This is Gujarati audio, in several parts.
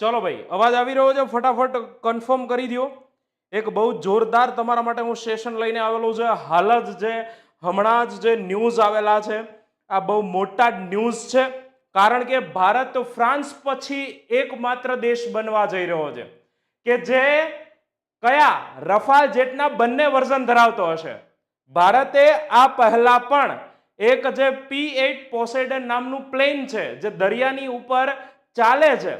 ચલો ભાઈ, અવાજ આવી રહ્યો છે, ફટાફટ કન્ફર્મ કરી દો એક બહુ જોરદાર તમારા માટે હું સેશન લઈને આવેલો છે. હાલ જ જે, હમણાં જ જે ન્યૂઝ આવેલા છે, આ બહુ મોટા ન્યૂઝ છે. કારણ કે ભારત ફ્રાન્સ પછી એકમાત્ર દેશ બનવા જઈ રહ્યો છે. કે જે કયા, રફાલ જેટના બંને વર્ઝન ધરાવતો હશે. ભારતે આ પહેલા પણ એક જે પી એટ પોસેડન નામનું પ્લેન છે, જે દરિયાની ઉપર ચાલે છે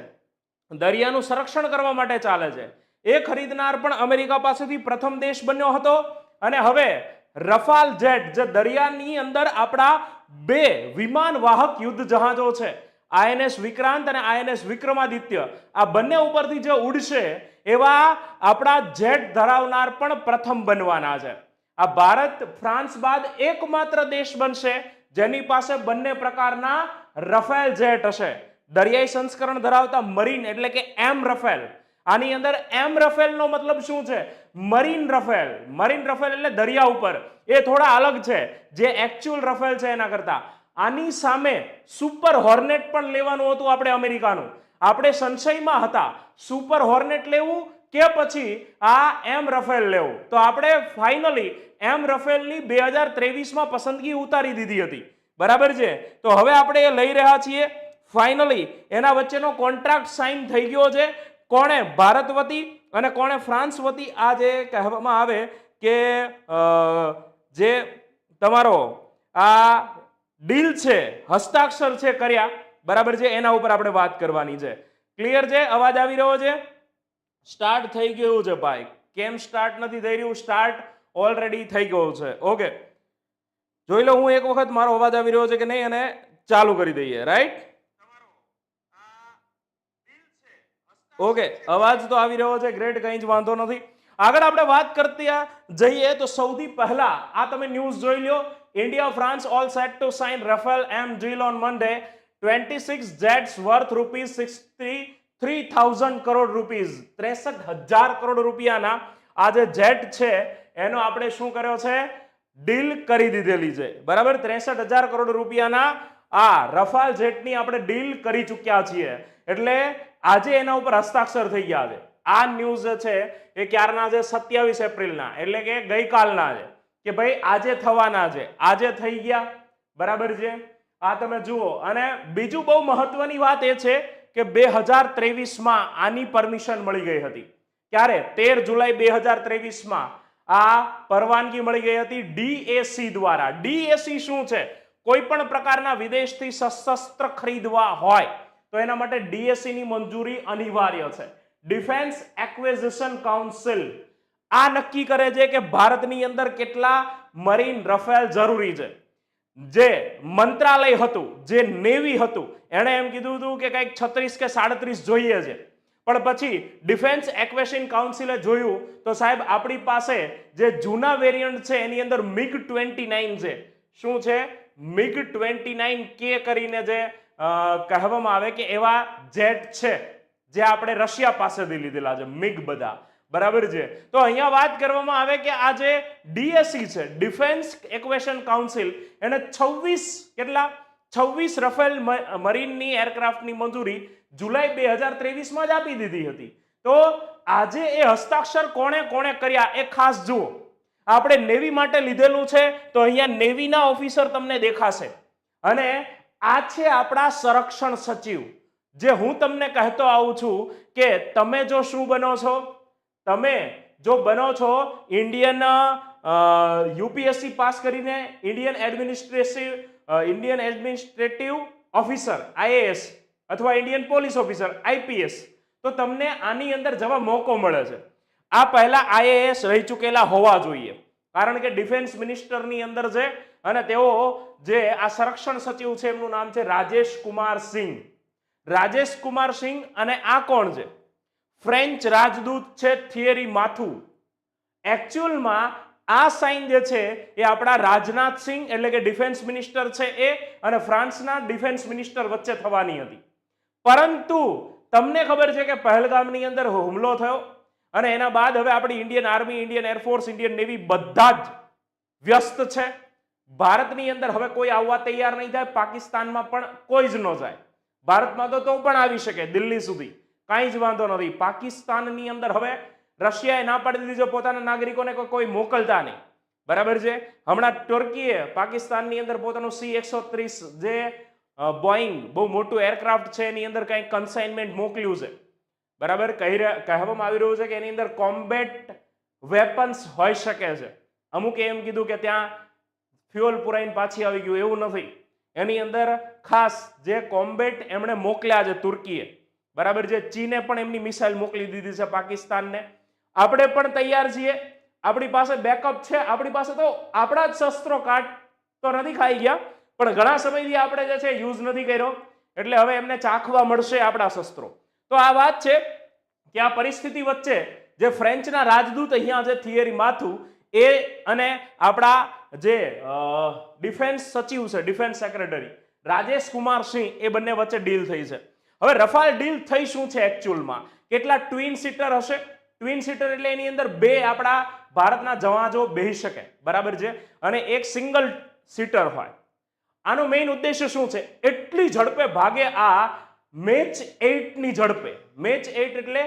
દરિયાનું સંરક્ષણ કરવા માટે ચાલે છે. એ ખરીદનાર પણ અમેરિકા પાસેથી પ્રથમ દેશ બન્યો હતો અને હવે રફાલ જેટ, જે દરિયાની અંદર આપણા બે વિમાન વાહક યુદ્ધ જહાજો છે આઈએનએસ વિક્રાંત અને આઈએનએસ વિક્રમાદિત્ય, આ બંને ઉપરથી જે ઉડશે એવા આપણા જેટ ધરાવનાર પણ પ્રથમ બનવાના છે. આ ભારત, ફ્રાન્સ બાદ એકમાત્ર દેશ બનશે જેની પાસે બંને પ્રકારના રફેલ જેટ હશે. દરિયાઈ સંસ્કરણ ધરાવતા મરીન એટલે કે એમ રફેલ. આની અંદર એમ રફેલનો મતલબ શું છે? Marine Rafael. મરીન રફેલ એટલે દરિયા ઉપર. એ થોડા અલગ છે. જે એકચ્યુઅલ રફેલ છે એના કરતા. આની સામે સુપર હોર્નેટ પણ લેવાનું હતું આપણે અમેરિકાનું. આપણે સંશયમાં હતા. સુપર હોર્નેટ લેવું કે પછી આ એમ રફેલ લેવું? તો આપણે ફાઇનલી એમ રફેલની બે હજાર ત્રેવીસમાં પસંદગી ઉતારી દીધી હતી. બરાબર છે? તો હવે આપણે એ લઈ રહ્યા છીએ. ફાઇનલી એના વચ્ચેનો કોન્ટ્રાક્ટ સાઇન થઈ ગયો છે. કોણે ભારત વતી અને કોણે ફ્રાન્સ વતી આ જે કહેવામાં આવે કે જે તમારો આ ડીલ છે, હસ્તાક્ષર છે કર્યા, બરાબર છે? એના ઉપર આપણે વાત કરવાની છે. ક્લિયર છે? અવાજ આવી રહ્યો છે? સ્ટાર્ટ થઈ ગયું છે ભાઈ. કેમ સ્ટાર્ટ નથી થઈ રહ્યું? સ્ટાર્ટ ઓલરેડી થઈ ગયું છે. ઓકે જોઈ લો, હું એક વખત મારો અવાજ આવી રહ્યો છે કે નહીં, અને ચાલુ કરી દઈએ રાઈટ ઓકે, અવાજ તો આવી રહ્યો છે, ગ્રેટ, કંઈ જ વાંધો નથી. આગળ આપણે વાત કરતી જઈએ તો સૌથી પહેલા આ તમે ન્યૂઝ જોઈ લો India France all set to sign Rafale M deal on Monday 26 jets worth rupees sixty three thousand crore rupees ત્રેસઠ હજાર કરોડ રૂપિયાના આ જે જેટ છે, એનો આપણે શું કર્યો છે? ડીલ કરી દીધેલી છે. બરાબર? ત્રેસઠ હજાર કરોડ રૂપિયાના આ રફાલ જેટની આપણે ડીલ કરી ચૂક્યા છીએ. એટલે આજે એના ઉપર હસ્તાક્ષર થઈ ગયા છે. આ ન્યૂઝ છે એ ક્યારના છે? સત્યાવીસ એપ્રિલના. એટલે કે ગઈકાલના છે. કે ભાઈ આજે થવાના છે. આજે થઈ ગયા. બરાબર છે? આ તમે જુઓ. અને બીજું બહુ મહત્વની વાત એ છે કે બે હજાર ત્રેવીસમાં આની પરમિશન મળી ગઈ હતી. ક્યારે? તેર જુલાઈ બે હજાર ત્રેવીસમાં આ પરવાનગી મળી ગઈ હતી ડીએસી દ્વારા. ડીએસી શું છે? કોઈ પણ પ્રકારના વિદેશથી સશસ્ત્ર ખરીદવા હોય તો એના માટે ડીએસસી ની મંજૂરી અનિવાર્ય છે. ડિફેન્સ એક્વેઝિશન કાઉન્સિલ આ નક્કી કરે છે કે ભારતની અંદર કેટલા મરીન રફેલ જરૂરી છે. જે મંત્રાલય હતું, જે નેવી હતું, એણે એમ કીધું હતું કે કંઈક છત્રીસ કે સાડત્રીસ જોઈએ છે. પણ પછી ડિફેન્સ એક્વેશન કાઉન્સિલે જોયું તો સાહેબ આપણી પાસે જે જૂના વેરિયન્ટ છે એની અંદર મિગ ટ્વેન્ટી નાઇન છે. શું છે? મિગ ટ્વેન્ટી નાઇન કે કરીને જે કહેવામાં આવે કે એવા જેટ છે, જે આપણે રશિયા પાસેથી લીધેલા છે, મિગ બધા. બરાબર છે? તો અહીંયા વાત કરવામાં આવે કે આ જે ડીએસસી છે, ડિફેન્સ એક્વેશન કાઉન્સિલ, એને છવ્વીસ કેટલા? છવ્વીસ રફેલ મરીનની એરક્રાફ્ટની મંજૂરી જુલાઈ બે હજાર ત્રેવીસમાં જ આપી દીધી હતી. તો આજે એ હસ્તાક્ષર કોણે કોણે કર્યા એ ખાસ જુઓ. આપણે નેવી માટે લીધેલું છે, તો અહીંયા નેવીના ઓફિસર તમને દેખાશે. અને આ છે આપણા સંરક્ષણ સચિવ. જે હું તમને કહેતો આવું છું કે તમે જો શું બનો છો? તમે જો બનો છો ઇન્ડિયન યુપીએસસી પાસ કરીને Indian administrative Indian administrative officer, IAS અથવા ઇન્ડિયન પોલીસ ઓફિસર, આઈપીએસ. તો તમને આની અંદર જવા મોકો મળે છે. આ પહેલા આઈએએસ રહી ચૂકેલા હોવા જોઈએ. કારણ કે ડિફેન્સ મિનિસ્ટરની અંદર છે અને તેઓ જે આ સંરક્ષણ સચિવ છે, એમનું નામ છે રાજેશ કુમાર સિંહ. રાજેશ કુમાર સિંહ અને આ કોણ છે? ફ્રેન્ચ રાજદૂત છે થિયરી માથુ. એકચ્યુઅલમાં આ સાઇન જે છે, એ આપણા રાજનાથ સિંહ, એટલે કે ડિફેન્સ મિનિસ્ટર છે એ, અને ફ્રાન્સના ડિફેન્સ મિનિસ્ટર વચ્ચે થવાની હતી. પરંતુ તમને ખબર છે કે પહેલગામની અંદર હુમલો થયો, અને એના બાદ હવે આપણી Indian army Indian air force Indian navy બધા જ વ્યસ્ત છે. ભારતની અંદર હવે કોઈ આવવા તૈયાર નહીં થાય, પાકિસ્તાનમાં પણ કોઈ જ ન જાય. ભારતમાં તો તો પણ આવી શકે, દિલ્હી સુધી. કાંઈ જ વાંધો નથી પાકિસ્તાનની અંદર હવે રશિયાએ ના પાડી દીધી છે, પોતાના નાગરિકોને કોઈ- મોકલતા નહીં. બરાબર છે? હમણાં ટર્કીએ પાકિસ્તાનની અંદર પોતાનું સી એકસો ત્રીસ જે બોઈંગ, બહુ મોટું એરક્રાફ્ટ છે, એની અંદર કંઈક કન્સાઇનમેન્ટ મોકલ્યું છે. બરાબર? કહી રહ્યા- કહેવામાં આવી રહ્યું છે કે એની અંદર કોમ્બેટ વેપન્સ હોઈ શકે છે. અમુકે એમ કીધું કે ત્યાં ફ્યુઅલ પુરાઈને પાછી આવી ગયું, એવું નથી. એની અંદર ખાસ જે કોમ્બેટ એમણે મોકલ્યા છે તુર્કીએ, બરાબર છે? ચીને પણ એમની મિસાઇલ મોકલી દીધી છે પાકિસ્તાનને. આપણે પણ તૈયાર છીએ. આપણી પાસે બેકઅપ છે. આપણી પાસે તો આપણા જ શસ્ત્રો કાટ તો નથી ખાઈ ગયા, પણ ઘણા સમયથી આપણે જે છે યુઝ નથી કર્યો. એટલે હવે એમને ચાખવા મળશે આપણા શસ્ત્રો. તો આ વાત છે કે આ પરિસ્થિતિ વચ્ચે જે ફ્રેન્ચના રાજદૂત અહીંયા જે થિયરી માથું એ અને આપણા જે ડિફેન્સ સચિવ છે ડિફેન્સ સેક્રેટરી રાજેશ કુમાર સિંહ, એ બંને વચ્ચે ડીલ થઈ છે. હવે રફાલ ડીલ થઈ શું છે એકચ્યુઅલમાં કેટલા ટ્વિન સીટર હશે? ટ્વિન સીટર એટલે એની અંદર બે આપણા ભારતના જહાજો બેહી શકે. બરાબર છે? અને એક સિંગલ સીટર હોય. આનો મેઇન ઉદ્દેશ્ય શું છે? એટલી ઝડપે ભાગે આ મેચ એઇટની ઝડપે. મેચ એઇટ એટલે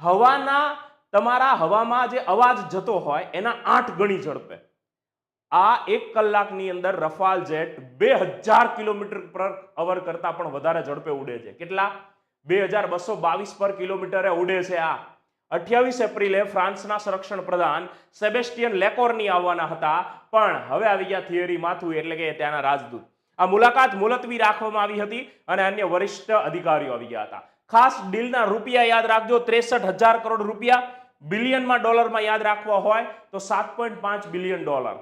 હવાના તમારા હવામાં જે અવાજ જતો હોય, એના આઠ ગણી ઝડપે. આ એક કલાકની અંદર રફાલ જેટ બે હજાર કિલોમીટર પર અવર કરતા પણ વધારે ઝડપે ઉડે છે. કેટલા? બે હજાર બસો બાવીસ પર કિલોમીટરે ઉડે છે આ. અઠ્યાવીસ એપ્રિલે ફ્રાન્સના સંરક્ષણ પ્રધાન સેબેસ્ટિયન લેકોરની આવવાના હતા, પણ હવે આવી ગયા થિયરી માથું, એટલે કે ત્યાંના રાજદૂત. આ મુલાકાત મુલતવી રાખવામાં આવી હતી અને અન્ય વરિષ્ઠ અધિકારીઓ આવી ગયા હતા. ખાસ ડીલના રૂપિયા યાદ રાખજો, ત્રેસઠ હજાર કરોડ રૂપિયા બિલિયનમાં ડોલરમાં યાદ રાખવા હોય તો સાત પોઈન્ટ પાંચ બિલિયન ડોલર.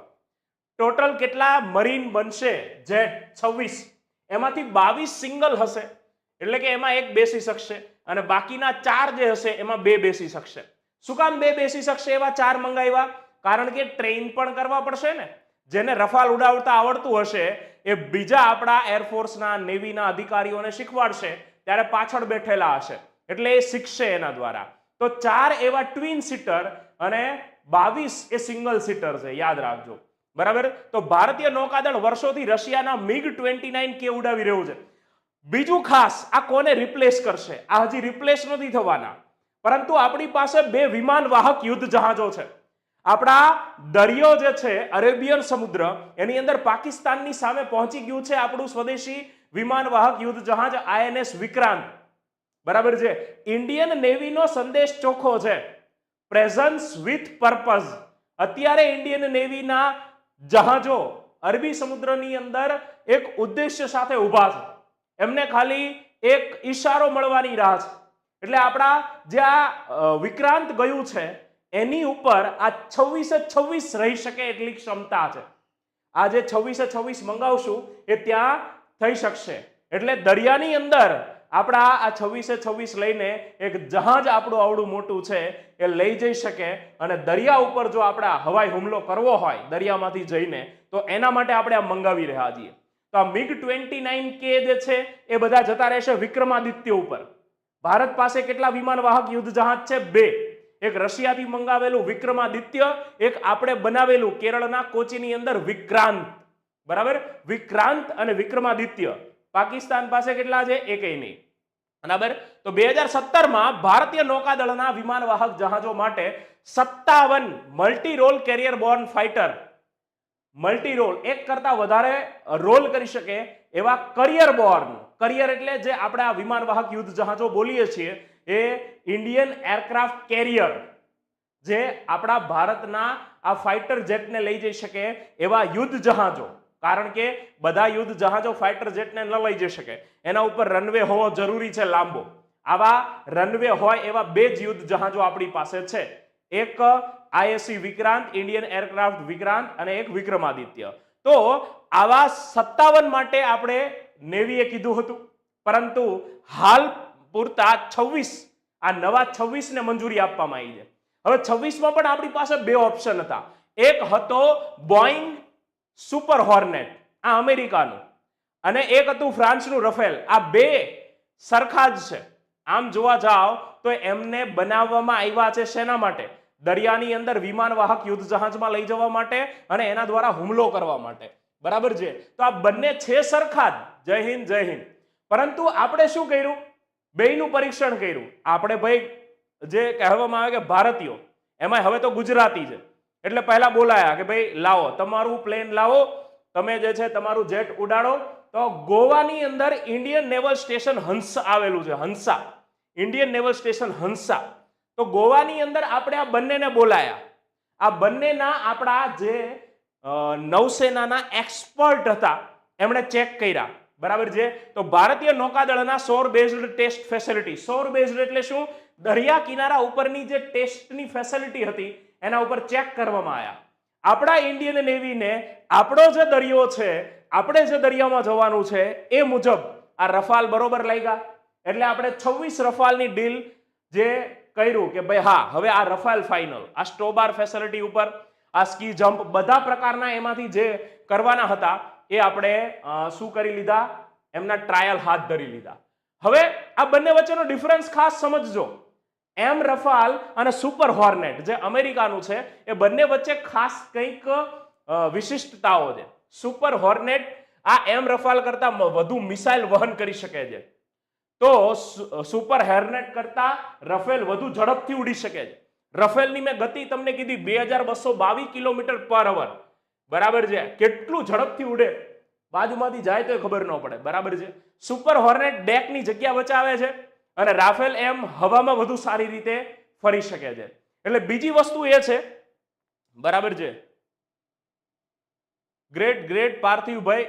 ટોટલ કેટલા મરીન બનશે? જેટ છવ્વીસ. એમાંથી બાવીસ સિંગલ હશે. એટલે કે એમાં એક બેસી શકશે અને બાકીના ચાર જે હશે એમાં બે બેસી શકશે. શું કામ બે બેસી શકશે એવા ચાર મંગાવ્યા? કારણ કે ટ્રેન પણ કરવા પડશે ને. જેને રફાલ ઉડાવતા આવડતું હશે એ બીજા આપણા એરફોર્સના, નેવીના અધિકારીઓને શીખવાડશે. ત્યારે પાછળ બેઠેલા હશે. એટલે એ શીખશે એના દ્વારા. તો ચાર એવા ટ્વિન સીટર અને બાવીસ એ સિંગલ સીટર છે, યાદ રાખજો. બરાબર? તો ભારતીય નૌકાદળ વર્ષોથી રશિયાના મિગ ટ્વેન્ટી નાઇન કે ઉડાવી રહ્યું છે. બીજું ખાસ, આ કોને રિપ્લેસ કરશે? આ હજી રિપ્લેસ નથી થવાના. પરંતુ આપણી પાસે બે વિમાન વાહક યુદ્ધ જહાજો છે. આપણા દરિયો જે છે, અરેબિયન સમુદ્ર, એની અંદર પાકિસ્તાનની સામે પહોંચી ગયું છે આપણું સ્વદેશી વિમાન વાહક યુદ્ધ જહાજ આઈએનએસ વિક્રાંત. બરાબર છે? ઇન્ડિયન નેવીનો સંદેશ ચોખ્ખો છે. પ્રેઝન્સ વિથ પર્પઝ અત્યારે ઇન્ડિયન નેવીના જહાજો અરબી સમુદ્રની અંદર એક ઉદ્દેશ્ય સાથે ઊભા છે. એમને ખાલી એક ઈશારો મળવાની રાહ છે. એટલે આપણા જે આ વિક્રાંત ગયું છે, એની ઉપર આ છવ્વીસે છવ્વીસ રહી શકે એટલી ક્ષમતા છે. આ જે છવ્વીસે છવ્વીસ મંગાવશું એ ત્યાં થઈ શકશે. એટલે દરિયાની અંદર આપણા આ છવ્વીસે છવ્વીસ લઈને એક જહાજ આપણું આવડું મોટું છે, એ લઈ જઈ શકે અને દરિયા ઉપર જો આપણે હવાઈ હુમલો કરવો હોય, દરિયામાંથી જઈને, તો એના માટે આપણે આ મંગાવી રહ્યા છીએ. તો આ મિગ ટ્વેન્ટી નાઇન કે જે છે, એ બધા જતા રહેશે વિક્રમાદિત્ય ઉપર. ભારત પાસે કેટલા વિમાન વાહક યુદ્ધ જહાજ છે? બે. એક રશિયાથી મંગાવેલું વિક્રમાદિત્ય, એક આપણે બનાવેલું કેરળના કોચીની અંદર વિક્રાંત. બરાબર? વિક્રાંત અને વિક્રમાદિત્ય. પાકિસ્તાન પાસે કેટલા છે? એકેય નહીં. બરાબર? તો બે હજાર સત્તરમાં ભારતીય નૌકાદળના વિમાન વાહક જહાજો માટે સત્તાવન multi role carrier borne fighter multi role એક કરતા વધારે રોલ કરી શકે એવા કરિયર બોર્ન કરિયર એટલે જે આપણે આ વિમાન વાહક યુદ્ધ જહાજો બોલીએ છીએ, એ ઇન્ડિયન એરક્રાફ્ટ કેરિયર જે આપણા ભારતના આ ફાઇટર જેટને લઈ જઈ શકે એવા યુદ્ધ જહાજો. કારણ કે બધા યુદ્ધ જહાજો ફાઇટર જેટને ન લઈ જઈ શકે. એના ઉપર રનવે હોવો જરૂરી છે લાંબો. આવા રનવે હોય એવા બે જ યુદ્ધ જહાજો આપણી પાસે છે. એક, ISC Vikrant Indian aircraft Vikrant અને એક વિક્રમાદિત્ય. તો આવા સત્તાવન માટે આપણે નેવીએ કીધું હતું. પરંતુ હાલ પૂરતા છવ્વીસ, આ નવા છવ્વીસને મંજૂરી આપવામાં આવી છે. હવે છવ્વીસમાં પણ આપણી પાસે બે ઓપ્શન હતા. એક હતો બોઈંગ સુપર હોર્નેટ આ અમેરિકાનું. અને એક હતું ફ્રાન્સનું રફેલ આ બે સરખા જ છે. આમ જોવા જાઓ તો એમને બનાવવામાં આવ્યા છે શેના માટે? દરિયાની અંદર વિમાન વાહક યુદ્ધ જહાજમાં લઈ જવા માટે અને એના દ્વારા હુમલો કરવા માટે. બરાબર છે? તો આ બંને છે સરખા જ. જય હિન્દ જય હિન્દ. પરંતુ આપણે શું કર્યું? બેયનું પરીક્ષણ કર્યું. આપણે ભાઈ જે કહેવામાં આવે કે ભારતીયો એમાં હવે તો ગુજરાતી છે. એટલે પહેલા બોલાયા કે ભાઈ, લાવો, તમારું પ્લેન લાવો, તમે જે છે તમારું જેટ ઉડાડો. તો ગોવાની અંદર ઇન્ડિયન નેવલ સ્ટેશન હંસા આવેલું છે, Hansa. Indian naval station Hansa. તો ગોવાની અંદર આપણે આ બંનેને બોલાયા. આ બંનેના આપણા જે નૌસેનાના એક્સપર્ટ હતા, એમણે ચેક કર્યા. બરાબર છે? તો ભારતીય નૌકાદળના shore based test facility shore based એટલે શું? દરિયા કિનારા ઉપરની જે ટેસ્ટની ફેસિલિટી હતી એના ઉપર ચેક કરવામાં આવ્યા આપણા ઇન્ડિયન નેવીને આપણો જે દરિયો છે, આપણે જે દરિયામાં જવાનું છે, એ મુજબ આ રફાલ બરોબર લાગ્યા. એટલે આપણે છવ્વીસ રફાલની ડીલ જે કર્યું કે ભાઈ હા, હવે આ રફાલ ફાઇનલ આ સ્ટોબાર ફેસિલિટી ઉપર, આ સ્કી જમ્પ બધા પ્રકારના એમાંથી જે કરવાના હતા, એ આપણે શું કરી લીધા? એમના ટ્રાયલ હાથ ધરી લીધા. હવે આ બંને વચ્ચેનો ડિફરન્સ ખાસ સમજજો. એમ રફાલ અને સુપર હોર્નેટ જે અમેરિકાનું છે, એ બંને વચ્ચે ખાસ કંઈક વિશિષ્ટતાઓ છે. સુપર હોર્નેટ આ એમ રફાલ કરતા વધુ મિસાઇલ વહન કરી શકે છે. તો સુપર હેરનેટ કરતા રફેલ વધુ ઝડપથી ઉડી શકે છે. રફેલની મેં ગતિ તમને કીધી બે હજાર બસો બાવીસ કિલોમીટર પર અવર. બરાબર છે? કેટલું ઝડપથી ઉડે? બાજુમાંથી જાય તો ખબર ન પડે. બરાબર છે? સુપર હોર્નેટ ડેકની જગ્યા બચાવે છે. અને રાફેલ એમ હવામાં વધુ સારી રીતે ફરી શકે છે. એટલે બીજી વસ્તુ એ છે, બરાબર છે? ગ્રેટ ગ્રેટ પાર્થિવભાઈ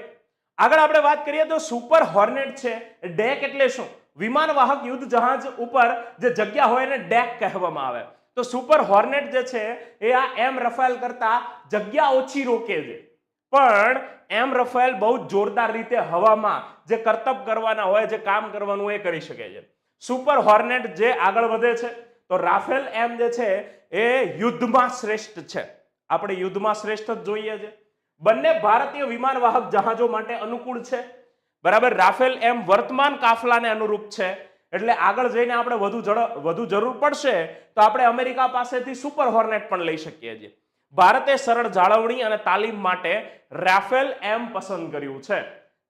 આગળ આપણે વાત કરીએ તો સુપર હોર્નેટ છે. ડેક એટલે શું? વિમાન વાહક યુદ્ધ જહાજ ઉપર જે જગ્યા હોય એને ડેક કહેવામાં આવે. તો સુપર હોર્નેટ જે છે, એ આ એમ રફેલ કરતા જગ્યા ઓછી રોકે છે. પણ એમ રફેલ બહુ જોરદાર રીતે હવામાં જે કરતબ કરવાના હોય, જે કામ કરવાનું એ કરી શકે છે. સુપર હોર્નેટ જે આગળ વધે છે, તો રાફેલ એમ જે છે એ યુદ્ધમાં શ્રેષ્ઠ છે. આપણે યુદ્ધમાં શ્રેષ્ઠ જ જોઈએ છે. બંને ભારતીય વિમાન વાહક જહાજો માટે અનુકૂળ છે. બરાબર, રાફેલ એમ વર્તમાન કાફલાને અનુરૂપ છે. એટલે આગળ જઈને આપણે વધુ વધુ જરૂર પડશે, તો આપણે અમેરિકા પાસેથી સુપર હોર્નેટ પણ લઈ શકીએ છીએ. ભારતે સરળ જાળવણી અને તાલીમ માટે રાફેલ એમ પસંદ કર્યું છે.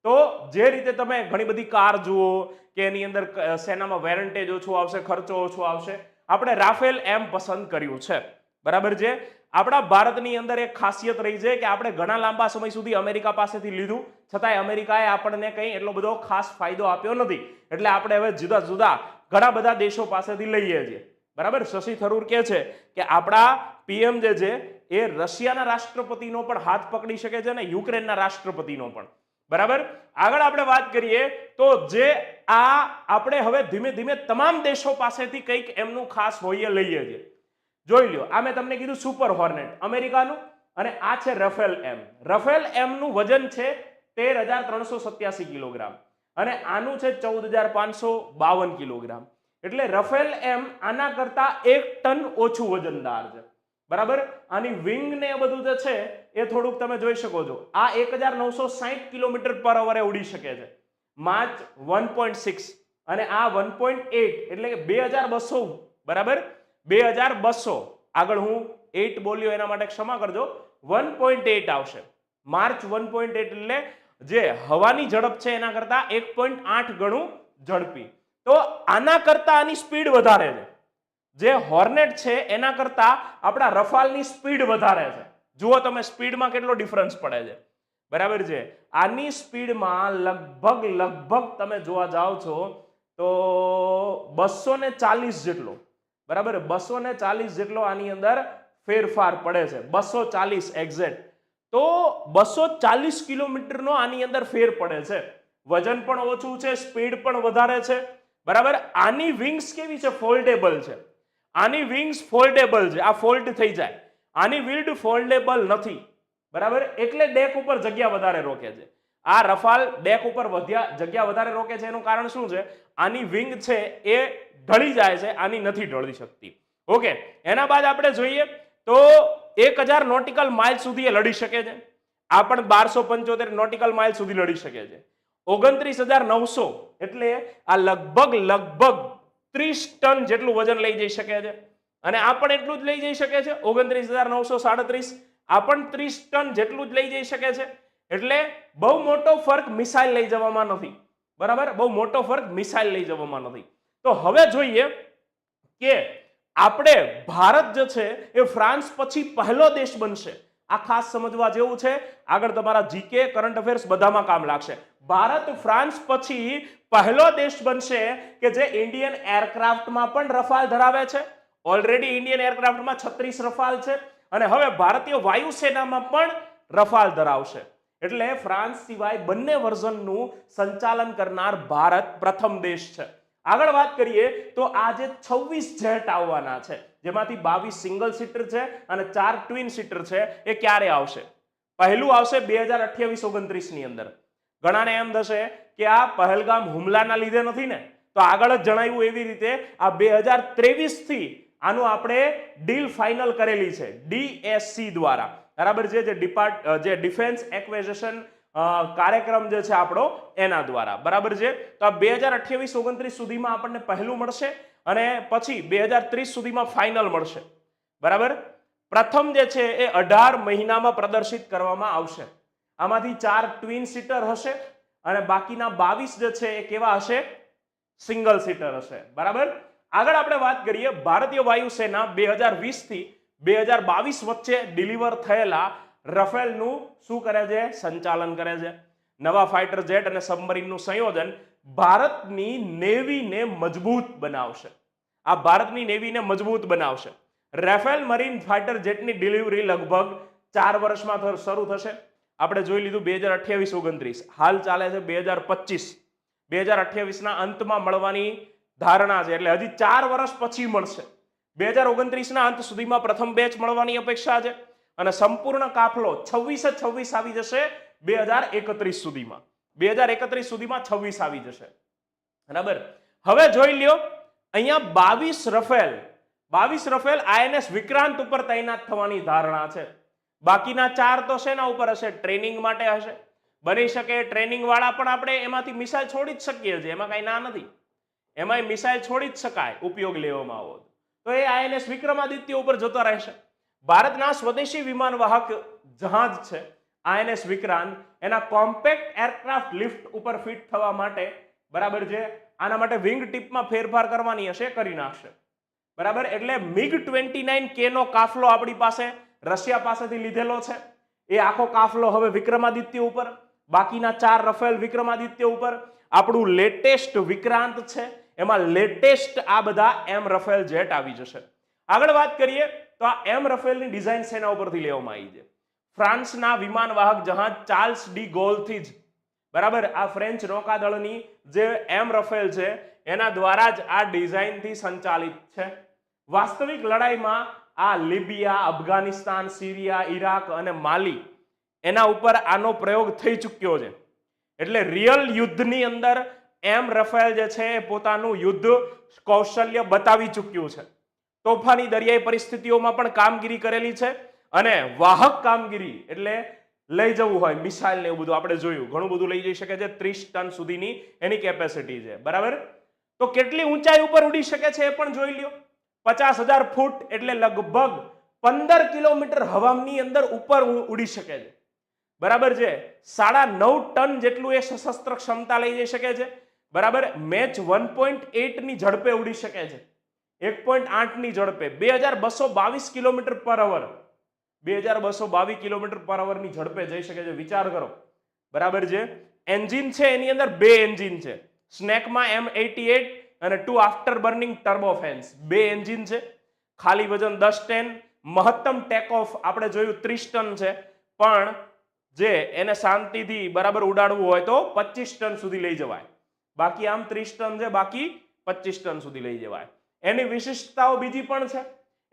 તો જે રીતે તમે ઘણી બધી કાર જુઓ કે એની અંદર સેનામાં વેરન્ટેજ ઓછું આવશે, ખર્ચો ઓછો આવશે. આપણે રાફેલ એમ પસંદ કર્યું છે. બરાબર છે? આપણા ભારતની અંદર એક ખાસિયત રહી છે કે આપણે ઘણા લાંબા સમય સુધી અમેરિકા પાસેથી લીધું. છતાંય અમેરિકાએ આપણને કંઈ એટલો બધો ખાસ ફાયદો આપ્યો નથી. એટલે આપણે હવે જુદા જુદા ઘણા બધા દેશો પાસેથી લઈએ છીએ. બરાબર? શશી થરૂર કહે છે કે આપણા પીએમ જે છે એ રશિયાના રાષ્ટ્રપતિનો પણ હાથ પકડી શકે છે અને યુક્રેનના રાષ્ટ્રપતિનો પણ. બરાબર? આગળ આપણે વાત કરીએ તો જે આ આપણે હવે ધીમે ધીમે તમામ દેશો પાસેથી કંઈક એમનું ખાસ હોઈએ લઈએ છીએ. જોઈ લ્યો, આ મેં તમને કીધું સુપર હોર્નેટ અમેરિકાનું અને આ છે રફેલ એમ. રફેલ એમનું વજન છે તેર હજાર ત્રણસો સત્યાસી કિલોગ્રામ અને આનું છે ચૌદ હજાર પાંચસો બાવન કિલોગ્રામ. એટલે રફેલ એમ આના કરતાં એક ટન ઓછું વજનદાર છે. બરાબર? આની વિંગ ને એ બધું જે છે, એ થોડુંક તમે જોઈ શકો છો. આ એક હજાર નવસો સાહીઠ કિલોમીટર પર અવરે ઉડી શકે છે. માર્ચ વન પોઈન્ટ સિક્સ અને આ વન પોઈન્ટ એટ એટલે કે બે હજાર બસો બરાબર? બે હજાર બસો આગળ હું એટ બોલ્યો, એના માટે ક્ષમા કરજો. વન પોઈન્ટ એટ આવશે. માર્ચ વન પોઈન્ટ એટ એટલે જે હવાની ઝડપ છે એના કરતા એક પોઈન્ટ આઠ ગણું ઝડપી. તો આના કરતા આની સ્પીડ વધારે છે. જે હોર્નેટ છે, એના કરતા આપણા રફાલની સ્પીડ વધારે છે. જુઓ તમે સ્પીડમાં કેટલો ડિફરન્સ પડે છે. બરાબર છે? આની સ્પીડમાં લગભગ લગભગ તમે જોવા જાઓ છો તો બસો ને ચાલીસ જેટલો. બરાબર? બસો ને ચાલીસ જેટલો આની અંદર ફેરફાર પડે છે. બસો ચાલીસ એક્ઝેક્ટ તો બસો ચાલીસ કિલોમીટરનો આની અંદર ફેર પડે છે. વજન પણ ઓછું છે સ્પીડ પણ વધારે છે. બરાબર? આની વિંગ્સ કેવી છે? ફોલ્ડેબલ છે. આની વિંગ્સ ફોલ્ડેબલ છે. આ ફોલ્ડ થઈ જાય. આની વિલ્ડ ફોલ્ડેબલ નથી. બરાબર? એટલે ડેક ઉપર જગ્યા વધારે રોકે છે. આ રફાલ ડેક ઉપર વધ્યા, જગ્યા વધારે રોકે છે. એનું કારણ શું છે? આની વિંગ છે એ ઢળી જાય છે. આની નથી ઢળી શકતી. ઓકે એના બાદ આપણે જોઈએ તો એક હજાર નોટિકલ માઇલ સુધી એ લડી શકે છે. આ પણ બારસો પંચોતેર નોટિકલ માઇલ સુધી લડી શકે છે. ઓગણત્રીસ હજાર નવસો એટલે આ લગભગ લગભગ ત્રીસ ટન જેટલું વજન લઈ જઈ શકે છે. અને આ પણ એટલું જ લઈ જઈ શકે છે. ઓગણત્રીસ હજાર નવસો સાડત્રીસ, આ પણ ત્રીસ ટન જેટલું જ લઈ જઈ શકે છે. એટલે બહુ મોટો ફરક મિસાઇલ લઈ જવામાં નથી. બરાબર? બહુ મોટો ફરક મિસાઇલ લઈ જવામાં નથી. તો હવે જોઈએ કે આપણે ભારત જે છે એ ફ્રાન્સ પછી પહેલો દેશ બનશે. આ ખાસ સમજવા જેવું છે. આગળ તમારા જીકે કરંટ અફેર્સ બધામાં કામ લાગશે. ભારત, ફ્રાન્સ પછી પહેલો દેશ બનશે કે જે ઇન્ડિયન એરક્રાફ્ટમાં પણ રફાલ ધરાવે છે. ઓલરેડી ઇન્ડિયન એરક્રાફ્ટમાં છત્રીસ રફાલ છે અને હવે ભારતીય વાયુસેનામાં પણ રફાલ ધરાવશે. એટલે ફ્રાન્સ સિવાય બંને વર્ઝનનું સંચાલન કરનાર ભારત પ્રથમ દેશ છે. આગળ વાત કરીએ તો આજે છવ્વીસ જેટ આવવાના છે. જેમાંથી બાવીસ સિંગલ સીટર છે અને ચાર ટ્વિન સીટર છે. એ ક્યારે આવશે? પહેલું આવશે બે હજાર અઠ્યાવીસ ઓગણત્રીસની અંદર. ઘણાને એમ થશે કે આ પહેલગામ હુમલાના લીધે નથી ને? તો આગળ જ જણાવ્યું એવી રીતે આ બે હજાર ત્રેવીસથી આનું આપણે ડીલ ફાઇનલ કરેલી છે. ડીએસસી દ્વારા. બરાબર? છે જે ડિપાર્ટ જે ડિફેન્સ એક્વેઝેશન કાર્યક્રમ જે છે આપણો, એના દ્વારા. બરાબર છે? તો આ બે હજાર અઠ્યાવીસ ઓગણત્રીસ સુધીમાં આપણને પહેલું મળશે અને પછી બે હજાર ત્રીસ સુધીમાં ફાઇનલ મળશે. બરાબર? પ્રથમ જે છે એ અઢાર મહિનામાં પ્રદર્શિત કરવામાં આવશે. આમાંથી ચાર ટ્વિન સીટર હશે અને બાકીના બાવીસ જે છે એ કેવા હશે? સિંગલ સીટર હશે. બરાબર? આગળ આપણે વાત કરીએ, ભારતીય વાયુસેના બે હજાર વીસથી બે હજાર બાવીસ વચ્ચે ડિલિવર થયેલા રફેલનું શું કરે છે? સંચાલન કરે છે. નવા ફાઇટર જેટ અને સબમરીનનું સંયોજન ભારતની નેવીને મજબૂત બનાવશે. આ ભારતની નેવીને મજબૂત બનાવશે. રેફેલ મરીન ફાઇટર જેટની ડિલિવરી લગભગ ચાર વર્ષમાં શરૂ થશે. આપણે જોઈ લીધું બે હજાર અઠ્યાવીસ ઓગણત્રીસ. હાલ ચાલે છે બે હજાર પચીસ. બે હજાર અઠ્યાવીસના અંતમાં મળવાની ધારણા છે. એટલે હજી ચાર વર્ષ પછી મળશે. બે હજાર ઓગણત્રીસના અંત સુધીમાં પ્રથમ બેચ મળવાની અપેક્ષા છે. અને સંપૂર્ણ કાફલો છવ્વીસ છવ્વીસ આવી જશે બે હજાર એકત્રીસ સુધીમાં. બે હજાર એકત્રીસ સુધીમાં છવ્વીસ આવી જશે. બરાબર? હવે જોઈ લ્યો, અહીંયા બાવીસ રફેલ બાવીસ રફેલ આઈએનએસ વિક્રાંત ઉપર તૈનાત થવાની ધારણા છે. બાકીના ચાર તો શેના ઉપર હશે? ટ્રેનિંગ માટે હશે. બની શકે ટ્રેનિંગ વાળા પણ આપણે એમાંથી મિસાઇલ છોડી જ શકીએ છીએ. એમાં કઈ ના નથી. એમાંય મિસાઇલ છોડી જ શકાય, ઉપયોગ લેવામાં આવો તો. તો એ આઈએનએસ વિક્રમાદિત્ય ઉપર જતો રહેશે. ભારતના સ્વદેશી વિમાન વાહક જહાજ છે આઈએનએસ વિક્રાંત. એના કોમ્પેક્ટ એરક્રાફ્ટ લિફ્ટ ઉપર ફિટ થવા માટે, બરાબર જે આના માટે વિંગ ટીપમાં ફેરફાર કરવાની હશે, કરી નાખશે. બરાબર, એટલે મિગ ટ્વેન્ટી નાઇન કે નો કાફલો આપણી પાસે, રશિયા પાસેથી લીધેલો છે. એ આખો કાફલો હવે વિક્રમાદિત્ય ઉપર, બાકીના ચાર રફેલ વિક્રમાદિત્ય ઉપર. આપણું લેટેસ્ટ વિક્રાંત છે, એમાં લેટેસ્ટ આ બધા એમ રફેલ જેટ આવી જશે. આગળ વાત કરીએ તો આ એમ રફેલની ડિઝાઇન શેના ઉપરથી લેવામાં આવી છે. ફ્રાન્સના વિમાન વાહક જહાજ ચાર્લ્સ ડી ગોલથી જ. બરાબર? આ ફ્રેન્ચ નૌકાદળની જે એમ રફેલ છે, એના દ્વારા જ આ ડિઝાઇનથી સંચાલિત છે. વાસ્તવિક લડાઈમાં આ લિબિયા, અફઘાનિસ્તાન, સિરિયા ઈરાક અને માલી એના ઉપર આનો પ્રયોગ થઈ ચૂક્યો છે. એટલે રિયલ યુદ્ધની અંદર એમ રફેલ જે છે, એ પોતાનું યુદ્ધ કૌશલ્ય બતાવી ચૂક્યું છે. તોફાની દરિયાઈ પરિસ્થિતિઓમાં પણ કામગીરી કરેલી છે અને વાહક કામગીરી એટલે લઈ જવું હોય, મિસાઇલ ને એવું બધું આપણે જોયું. ઘણું બધું લઈ જઈ શકે છે, ત્રીસ ટન સુધીની એની કેપેસિટી છે. બરાબર? તો કેટલી ઊંચાઈ ઉપર ઉડી શકે છે એ પણ જોઈ લ્યો. પચાસ હજાર ફૂટ એટલે લગભગ પંદર કિલોમીટર હવાની અંદર ઉપર ઉડી શકે છે. બરાબર છે? સાડા નવ ટન જેટલું એ સશસ્ત્ર ક્ષમતા લઈ જઈ શકે છે. બરાબર? મેચ વન પોઈન્ટની ઝડપે ઉડી શકે છે. એક પોઈન્ટ આઠની ઝડપે બે હજાર બસો બાવીસ કિલોમીટર પર અવર. બે હજાર બસો બાવીસ કિલોમીટર પર અવરની ઝડપે જઈ શકે છે. વિચાર કરો. બરાબર છે? એન્જિન છે, એની અંદર બે એન્જિન છે. સ્નેકમાં એમ એટી એટ અને two after burning turbo fans બે એન્જિન છે. ખાલી વજન દસ ટેન. મહત્તમ ટેક ઓફ આપણે જોયું ત્રીસ ટન છે. પણ જે એને શાંતિથી બરાબર ઉડાડવું હોય તો પચીસ ટન સુધી લઈ જવાય. બાકી આમ ત્રીસ ટન છે, બાકી પચીસ ટન સુધી લઈ જવાય. એની વિશિષ્ટતાઓ બીજી પણ છે.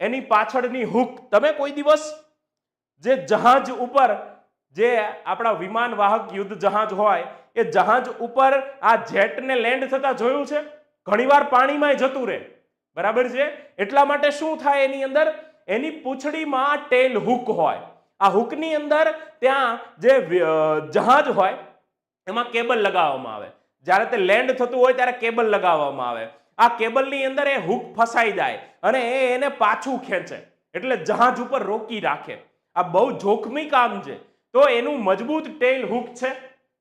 એની પાછળની હુક. તમે કોઈ દિવસ જે જહાજ ઉપર જે આપણા વિમાન વાહક યુદ્ધ જહાજ હોય, એ જહાજ ઉપર આ જેટને લેન્ડ થતા જોયું છે? ઘણીવાર પાણીમાં જતું રહે. બરાબર છે? એટલા માટે શું થાય એની અંદર? એની પૂંછડીમાં ટેલ હુક હોય. આ હુકની અંદર ત્યાં જે જહાજ હોય, એમાં કેબલ લગાવવામાં આવે. જ્યારે તે લેન્ડ થતું હોય, ત્યારે કેબલ લગાવવામાં આવે. આ કેબલની અંદર એ હુક ફસાઈ જાય અને એ એને પાછું ખેંચે, એટલે જહાજ ઉપર રોકી રાખે. આ બહુ જોખમી કામ છે. તો એનું મજબૂત ટેલ હુક છે,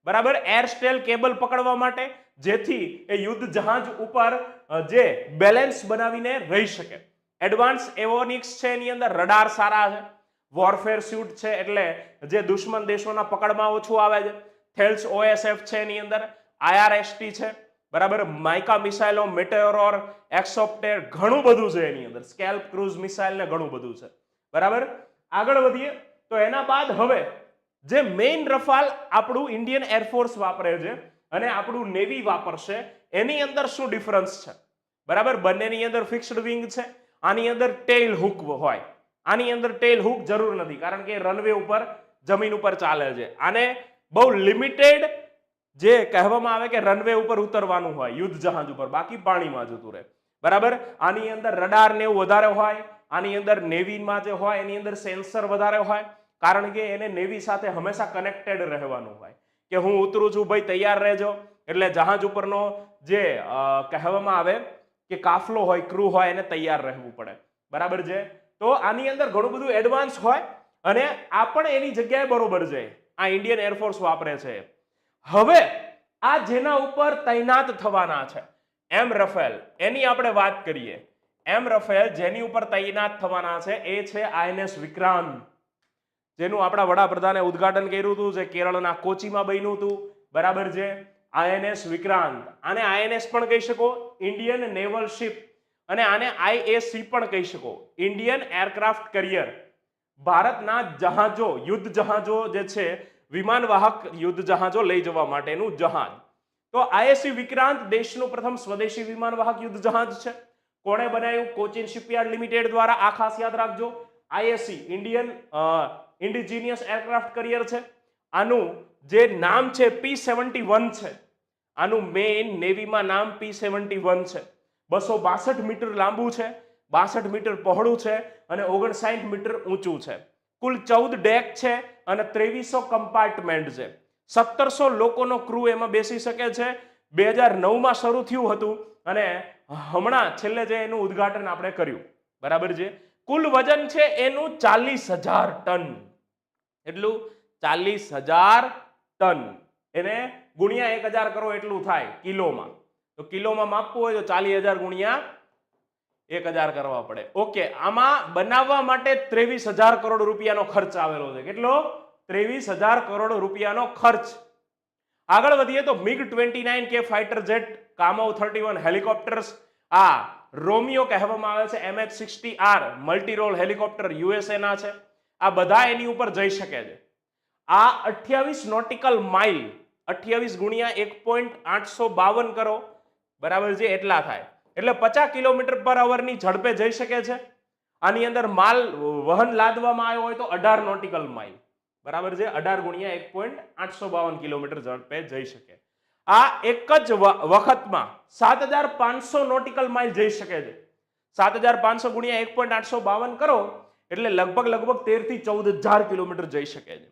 બરાબર? એર સ્ટેલ કેબલ પકડવા માટે, જેથી એ યુદ્ધ જહાજ ઉપર જે બેલેન્સ બનાવીને રહી શકે. એડવાન્સ એવોનિક્સ છે, એની અંદર રડાર સારા છે વોરફેર સ્યુટ છે, એટલે જે દુશ્મન દેશોના પકડમાં ઓછું આવે છે. થેલ્સ ઓએસએફ છે, એની અંદર આઈઆરએસટી છે. બરાબર? માઇકા મિસાઇલો, મિટેરોર, એક્સોપ્ટેર, ઘણું બધું છે એની અંદર. સ્કેલ્પ ક્રૂઝ મિસાઇલ ને ઘણું બધું છે. બરાબર? આગળ વધીએ. તો એના બાદ હવે જે મેઇન રફાલ આપણું ઇન્ડિયન એરફોર્સ વાપરે છે અને આપણું નેવી વાપરશે, એની અંદર શું ડિફરન્સ છે? બરાબર? બંનેની અંદર ફિક્સ્ડ વિંગ છે. આની અંદર ટેઇલ હુક હોય. આની અંદર ટેઇલ હુક જરૂર નથી, કારણ કે રનવે ઉપર જમીન ઉપર ચાલે છે. આને બહુ લિમિટેડ જે કહેવામાં આવે કે રનવે ઉપર ઉતરવાનું હોય, યુદ્ધ જહાજ ઉપર, બાકી પાણીમાં જતું રહે. બરાબર? આની અંદર રડાર ને એવું વધારે હોય, આની અંદર નેવીમાં જે હોય, એની અંદર સેન્સર વધારે હોય, કારણ કે એને નેવી સાથે હંમેશા કનેક્ટેડ રહેવાનું હોય. કે હું ઉતરું છું, ભાઈ, તૈયાર રહેજો. એટલે જહાજ ઉપરનો જે કહેવામાં આવે કે કાફલો હોય ક્રૂ હોય, એને તૈયાર રહેવું પડે. બરાબર છે? તો આની અંદર ઘણું બધું એડવાન્સ હોય અને આ પણ એની જગ્યાએ બરોબર છે. આ ઇન્ડિયન એરફોર્સ વાપરે છે. હવે આ જેના ઉપર તૈનાત થવાના છે. એમ રફેલ, એની આપણે વાત કરીએ. એમ રફેલ જેની ઉપર તૈનાત થવાના છે એ છે આઈએનએસ વિક્રાંત. જેનું આપણા વડાપ્રધાને ઉદ્ઘાટન કર્યું હતું, જે કેરળના કોચીમાં બન્યું હતું. બરાબર છે? આઈએનએસ વિક્રાંત. આને આઈએનએસ પણ કહી શકો? Indian naval ship. અને આને આઈએસી પણ કહી શકો? Indian aircraft carrier. ભારતના જહાજો, યુદ્ધ જહાજો જે છે વિમાનવાહક યુદ્ધ જહાજો લઈ જવા માટેનું જહાજ. તો આઈએસસી વિક્રાંત દેશનું પ્રથમ સ્વદેશી વિમાનવાહક યુદ્ધ જહાજ છે. કોણે બનાવ્યું? કોચિન શિપયાર્ડ લિમિટેડ દ્વારા આ ખાસ યાદ રાખજો. ISC Indian indigenous aircraft carrier છે. આનું જે નામ છે પી સેવન્ટી વન છે. આનું મેઇન નેવીમાં નામ પી સેવન્ટી વન છે. બસો બાસઠ મીટર લાંબુ છે, બાસઠ મીટર પહોળું છે અને ઓગણસાઠ મીટર ઊંચું છે. કુલ ચૌદ ડેક છે અને ત્રેવીસો કમ્પાર્ટમેન્ટ છે. સત્તરસો લોકોનો ક્રૂ એમાં બેસી શકે છે. બે હજાર નવમાં શરૂ થયું હતું અને હમણાં છેલ્લે જે એનું ઉદ્ઘાટન આપણે કર્યું. બરાબર છે? કુલ વજન છે એનું ચાલીસ હજાર ટન. એટલું? ચાલીસ હજાર ટન. એને ગુણ્યા એક હજાર કરો એટલું થાય કિલોમાં. તો કિલોમાં માપવું હોય તો ચાલીસ હજાર ગુણ્યા એક હજાર કરવા પડે. ઓકે, આમાં બનાવવા માટે ત્રેવીસ હજાર કરોડ રૂપિયાનો ખર્ચ આવેલો છે. કેટલો? ત્રેવીસ હજાર કરોડ રૂપિયાનો ખર્ચ. આગળ વધીએ તો MiG twenty nine K fighter jet, Kamov thirty one helicopters, આ રોમિયો કહેવામાં આવે છે MH sixty R, multirole helicopter યુએસએના છે. આ બધા એની ઉપર જઈ શકે છે. આ અઠ્યાવીસ નોટિકલ માઇલ, અઠ્યાવીસ ગુણ્યા એક પોઈન્ટ આઠસો બાવન કરો, બરાબર છે, એટલા થાય. એટલે પચાસ કિલોમીટર પર અવરની ઝડપે જઈ શકે છે. આની અંદર માલ વહન લાદવામાં આવ્યો હોય તો અઢાર નોટિકલ માઇલ બરાબર છે? અઢાર ગુણ્યા એક પોઈન્ટ આઠસો બાવન કિલોમીટર ઝડપે જઈ શકે. આ એક જ વખતમાં સાત હજાર પાંચસો નોટિકલ માઇલ જઈ શકે છે. સાત હજાર પાંચસો ગુણ્યા એક પોઈન્ટ આઠસો બાવન કરો, એટલે લગભગ લગભગ તેરથી ચૌદ હજાર કિલોમીટર જઈ શકે છે.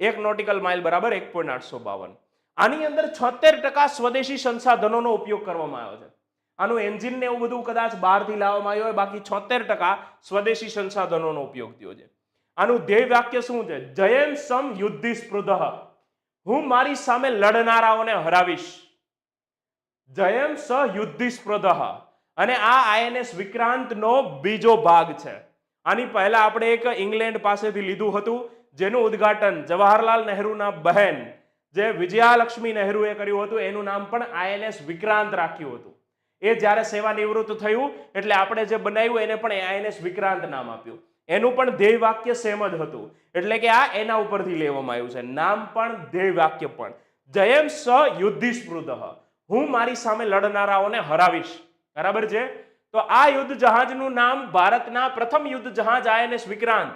એક નોટિકલ માઇલ બરાબર એક પોઈન્ટ આઠસો બાવન. આની અંદર છોતેર ટકા સ્વદેશી સંસાધનોનો ઉપયોગ કરવામાં આવ્યો છે. આનું એન્જિન ને એવું બધું કદાચ બહારથી લાવવામાં આવ્યું હોય, બાકી છોતેર ટકા સ્વદેશી સંસાધનોનો ઉપયોગ થયો છે. આનું ધ્યેય વાક્ય શું છે? જયન સમ યુદ્ધિ સ્પૃધ હું મારી સામે લડનારાઓને હરાવીશ. જયમ સ યુદ્ધિ સ્પૃધ અને આ આઈએનએસ વિક્રાંતનો બીજો ભાગ છે. આની પહેલા આપણે એક ઇંગ્લેન્ડ પાસેથી લીધું હતું, જેનું ઉદ્ઘાટન જવાહરલાલ નહેરુના બહેન જે વિજયાલક્ષ્મી નહેરુએ કર્યું હતું, એનું નામ પણ આઈએનએસ વિક્રાંત રાખ્યું હતું. એ જ્યારે સેવાનિવૃત્ત થયું, એટલે આપણે જે બનાવ્યું એને પણ આઈએનએસ વિક્રાંત નામ આપ્યું. એનું પણ ધ્યેય વાક્ય સેમ જ હતું. એટલે કે આ એના ઉપરથી લેવામાં આવ્યું છે. નામ પણ ધ્યેય વાક્ય પણ. જયમ સ યુદ્ધિ સ્પૃધ હું મારી સામે લડનારાઓને હરાવીશ. બરાબર છે? તો આ યુદ્ધ જહાજનું નામ ભારતના પ્રથમ યુદ્ધ જહાજ આઈએનએસ વિક્રાંત,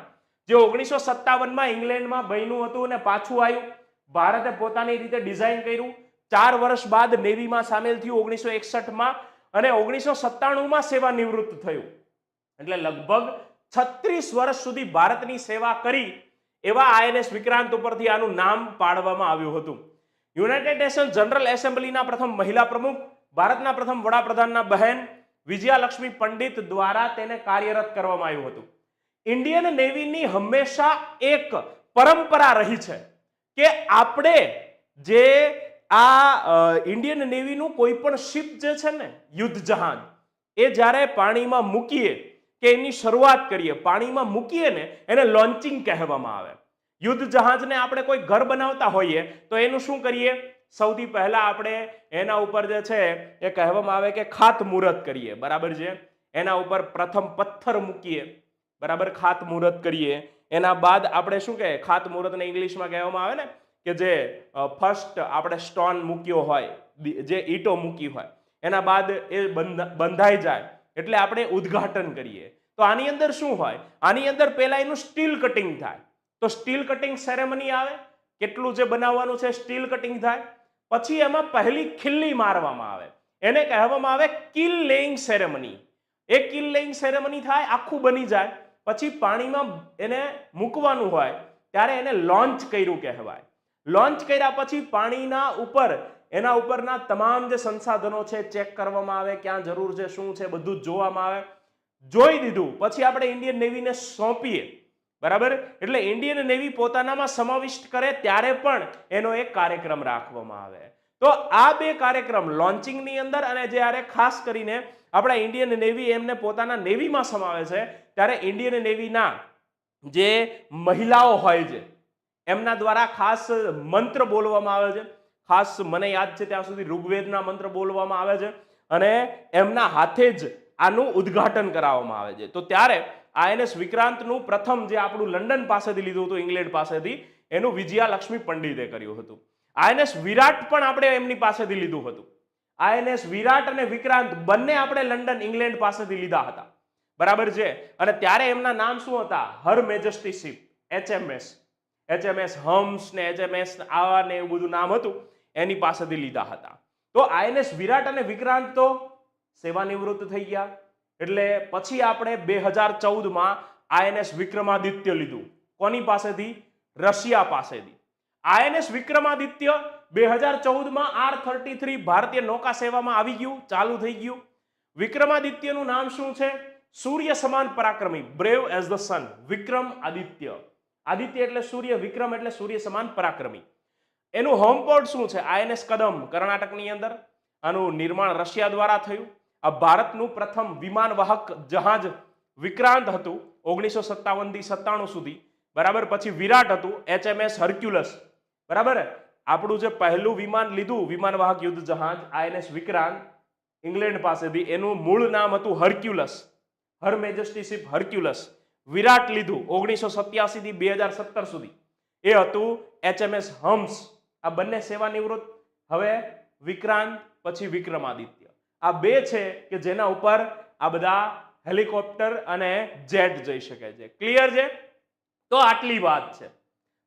જે ઓગણીસો સત્તાવનમાં ઇંગ્લેન્ડમાં બન્યું હતું અને પાછું આવ્યું. ભારતે પોતાની રીતે ડિઝાઇન કર્યું. ચાર વર્ષ બાદ નેવીમાં સામેલ થયું ઓગણીસો એકસઠમાં. અને ઓગણીસો સત્તાણુંમાં સેવા નિવૃત્ત થયું. એટલે લગભગ છત્રીસ વર્ષ સુધી ભારતની સેવા કરી એવા આઈએનએસ વિક્રાંત ઉપરથી આનું નામ પાડવામાં આવ્યું હતું. યુનાઇટેડ નેશન જનરલ એસેમ્બલીના પ્રથમ મહિલા પ્રમુખ, ભારતના પ્રથમ વડાપ્રધાનના બહેન, વિજયાલક્ષ્મી પંડિત દ્વારા તેને કાર્યરત કરવામાં આવ્યું હતું. ઇન્ડિયન નેવીની હંમેશા એક પરંપરા રહી છે કે આપણે જે આ ઇન્ડિયન નેવીનું કોઈ પણ શિપ જે છે ને યુદ્ધ જહાજ એ જ્યારે પાણીમાં મૂકીએ કે એની શરૂઆત કરીએ, પાણીમાં મૂકીએ ને, એને લોન્ચિંગ કહેવામાં આવે. યુદ્ધ જહાજને આપણે કોઈ ઘર બનાવતા હોઈએ, તો એનું શું કરીએ? સૌથી પહેલા આપણે એના ઉપર જે છે, એ કહેવામાં આવે કે ખાતમુહૂર્ત કરીએ. બરાબર છે? એના ઉપર પ્રથમ પથ્થર મૂકીએ. બરાબર? ખાતમુહૂર્ત કરીએ. એના બાદ આપણે શું કહે ખાતમુહૂર્તને ઇંગ્લિશમાં કહેવામાં આવે ને કે જે ફર્સ્ટ આપણે સ્ટોન મૂક્યો હોય જે ઈંટો મૂકી હોય, એના બાદ એ બંધ- બંધાઈ જાય, એટલે આપણે ઉદ્ઘાટન કરીએ. તો આની અંદર શું હોય? આની અંદર પહેલાં એનું સ્ટીલ કટિંગ થાય. તો સ્ટીલ કટિંગ સેરેમની આવે, કેટલું જે બનાવવાનું છે સ્ટીલ કટિંગ થાય. પછી એમાં પહેલી ખીલ્લી મારવામાં આવે. એને કહેવામાં આવે કિલ લેઇંગ સેરેમની એ કિલ લેઇંગ સેરેમની થાય, આખું બની જાય. પછી પાણીમાં એને મૂકવાનું હોય, ત્યારે એને લોન્ચ કર્યું કહેવાય. લોન્ચ કર્યા પછી પાણીના ઉપર, એના ઉપરના તમામ જે સંસાધનો છે, ચેક કરવામાં આવે, ક્યાં જરૂર છે, શું છે, બધું જ જોવામાં આવે. જોઈ દીધું, પછી આપણે ઇન્ડિયન નેવીને સોંપીએ, બરાબર? એટલે ઇન્ડિયન નેવી પોતાનામાં સમાવિષ્ટ કરે ત્યારે પણ એનો એક કાર્યક્રમ રાખવામાં આવે. તો આ બે કાર્યક્રમ લોન્ચિંગની અંદર અને જ્યારે ખાસ કરીને આપણા ઇન્ડિયન નેવી એમને પોતાના નેવીમાં સમાવે છે, ત્યારે ઇન્ડિયન નેવીના જે મહિલાઓ હોય છે એમના દ્વારા ખાસ મંત્ર બોલવામાં આવે છે. ખાસ મને યાદ છે ત્યાં સુધી ઋગ્વેદના મંત્ર બોલવામાં આવે છે અને એમના હાથે જ આનું ઉદ્ઘાટન કરાવવામાં આવે છે. તો ત્યારે આ આઈએનએસ વિક્રાંતનું પ્રથમ જે આપણું લંડન પાસેથી લીધું હતું, ઇંગ્લેન્ડ પાસેથી, એનું વિજયા લક્ષ્મી પંડિતે કર્યું હતું. આઈએનએસ વિરાટ પણ આપણે એમની પાસેથી લીધું હતું. આઈએનએસ વિરાટ અને વિક્રાંત બંને આપણે લંડન, ઇંગ્લેન્ડ પાસેથી લીધા હતા. બરાબર છે? અને ત્યારે એમના નામ શું હતા? Her majesty ship HMS HMS Hermes ને એચએમએસ આવા ને એવું બધું નામ હતું, એની પાસેથી લીધા હતા. તો આઈએનએસ વિરાટ અને વિક્રાંત તો સેવાનિવૃત્ત થઈ ગયા. એટલે પછી આપણે બે હજાર ચૌદમાં આઈએનએસ વિક્રમાદિત્ય લીધું. કોની પાસેથી? રશિયા પાસેથી. આઈએનએસ વિક્રમાદિત્ય બે હજાર ચૌદમાં આર થર્ટી થ્રી ભારતીય નૌકા સેવામાં આવી ગયું, ચાલુ થઈ ગયું. વિક્રમાદિત્યનું નામ શું છે? સૂર્ય સમાન પરાક્રમી, brave as the sun, Vikram Aditya. Aditya એટલે સૂર્ય, વિક્રમ એટલે સૂર્ય સમાન પરાક્રમી. એનું હોમપોર્ટ શું છે? આઈએનએસ કદમ, કર્ણાટકની અંદર. આનું નિર્માણ રશિયા દ્વારા થયું. આ ભારતનું પ્રથમ વિમાન વાહક જહાજ વિક્રાંત હતું, ઓગણીસો સત્તાવનથી સત્તાણું સુધી. બરાબર? પછી વિરાટ હતું એચએમએસ હર્ક્યુલસ. બરાબર? આપણું જે પહેલું વિમાન લીધું વિમાન વાહક યુદ્ધ જહાજ આઈએનએસ વિક્રાંત, ઇંગ્લેન્ડ પાસેથી, એનું મૂળ નામ હતું Hercules. Her majesty Hercules. Viraat લીધું ઓગણીસો સત્યાસી થી બે હજાર સત્તર સુધી. એ હતું એચએમએસ હમ્સ. આ બંને સેવાનિવૃત્ત. હવે વિક્રાંત પછી વિક્રમાદિત્ય. આ બે છે કે જેના ઉપર આ બધા હેલિકોપ્ટર અને જેટ જઈ શકે છે. ક્લિયર છે? તો આટલી વાત છે.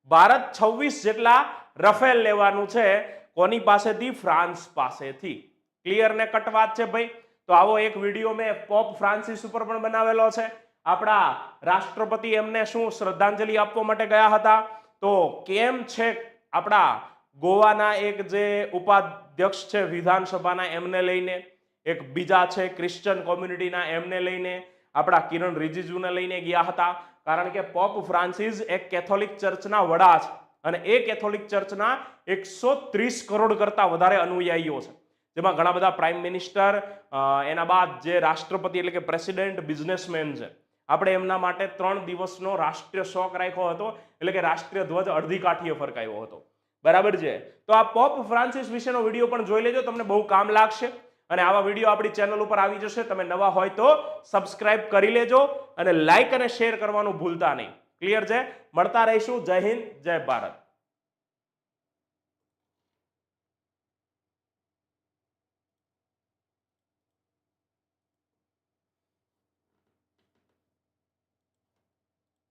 ભારત છવ્વીસ જેટલા રફેલ લેવાનું છે કોની પાસેથી? ફ્રાન્સ પાસેથી. ક્લિયર ને કટ વાત છે ભાઈ? તો આવો એક વીડિયો મેં પોપ ફ્રાન્સિસ ઉપર પણ બનાવેલો છે. આપણા રાષ્ટ્રપતિ એમને શું શ્રદ્ધાંજલિ આપવા માટે ગયા હતા? તો કેમ છે આપણા ગોવાના એક જે ઉપાધ્યક્ષ છે વિધાનસભાના એમને લઈને, એક બીજા છે ક્રિશ્ચન કોમ્યુનિટીના એમને લઈને, આપણા કિરણ રિજિજુને લઈને ગયા હતા. કારણ કે પોપ ફ્રાન્સિસ એક કેથોલિક ચર્ચના વડા છે અને એ કેથોલિક ચર્ચના એકસો ત્રીસ કરોડ કરતા વધારે અનુયાયીઓ છે. જેમાં ઘણા બધા પ્રાઇમ મિનિસ્ટર એના બાદ જે રાષ્ટ્રપતિ એટલે કે પ્રેસિડેન્ટ બિઝનેસમેન છે. આપણે એમના માટે ત્રણ દિવસનો રાષ્ટ્રીય શોક રાખ્યો હતો, એટલે કે રાષ્ટ્રીય ધ્વજ અડધી કાઠીએ ફરકાયો હતો. બરાબર છે? તો આ પોપ ફ્રાન્સિસ વિશેનો વીડિયો પણ જોઈ લેજો, તમને બહુ કામ લાગશે. અને આવા વીડિયો આપણી ચેનલ ઉપર આવી જશે, તમે નવા હોય તો સબસ્ક્રાઇબ કરી લેજો અને લાઈક અને શેર કરવાનું ભૂલતા નહીં. ક્લિયર છે? મળતા રહીશું. જય હિન્દ, જય ભારત.